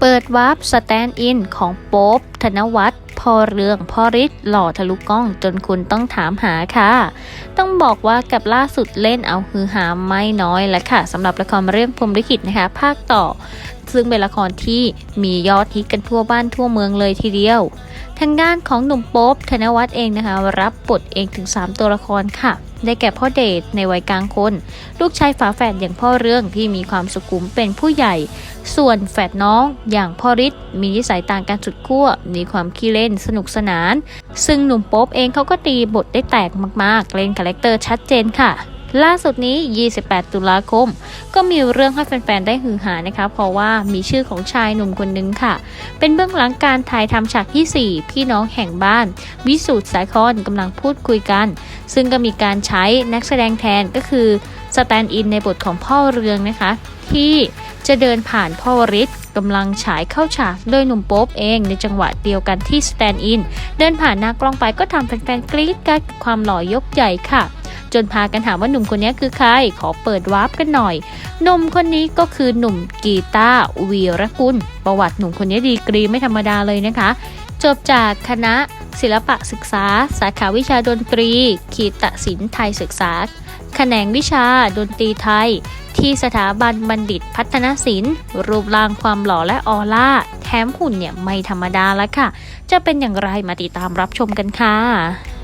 เปิดวาร์ปสแตนด์อินของโป๊บธนวัฒน์พอเรืองพอริศหล่อทะลุกล้องจนคุณต้องถามหาค่ะ ต้องบอกว่ากับล่าสุดเล่นเอาฮือหาไม่น้อยและค่ะสำหรับละครเรื่องพรมลิขิตนะคะ ภาคต่อ ซึ่งเป็นละครที่มียอดฮิตกันทั่วบ้านทั่วเมืองเลยทีเดียว ทางด้านของหนุ่มโป๊บธนวัฒน์เองนะคะ รับบทเองถึง 3 ตัวละครค่ะ ได้แก่พ่อเดชในวัยกลางคน ลูกชายฝาแฝดอย่างพ่อเรื่องที่มีความสุขุมเป็นผู้ใหญ่ ส่วนแฝดน้องอย่างพ่อฤทธิ์มีนิสัยต่างกันสุดขั้วมีความขี้เล่นสนุกสนาน ซึ่งหนุ่มโป๊บเองเขาก็ตีบทได้แตกมากๆ เล่นคาแรคเตอร์ชัดเจนค่ะ ล่าสุดนี้ 28 ตุลาคม ก็มีเรื่องให้แฟนๆ ได้ฮือหานะคะ เพราะว่ามีชื่อของชายหนุ่มคนนึงค่ะ เป็นเบื้องหลังการถ่ายทำฉากที่ 4 พี่น้องแห่งบ้าน วิสูตรสายคอนกำลังพูดคุยกัน ซึ่งก็มีการใช้นักแสดงแทนก็คือสแตนด์อินในบทของพ่อเรืองนะคะ ที่จะเดินผ่านพ่อวริศกำลังฉายเข้าฉากโดยหนุ่มโป๊บเองในจังหวะเดียวกันที่สแตนด์อิน เดินผ่านหน้ากล้องไปก็ทำแฟนๆกรี๊ดกราดกับความหล่อยกใหญ่ค่ะ จนพากันถามว่าหนุ่มคนนี้คือใคร ขอเปิดวาร์ปกันหน่อย หนุ่มคนนี้ก็คือหนุ่มกีตาร์วีรกุล ประวัติหนุ่มคนนี้ดีกรีไม่ธรรมดาเลยนะคะ จบจากคณะศิลปะศึกษา สาขาวิชาดนตรี ขีตศิลป์ไทยศึกษา แขนงวิชาดนตรีไทย ที่สถาบันบัณฑิตพัฒนศิลป์ รูปร่างความหล่อและออร่า แถมหุ่นเนี่ยไม่ธรรมดาแล้วค่ะ จะเป็นอย่างไรมาติดตามรับชมกันค่ะ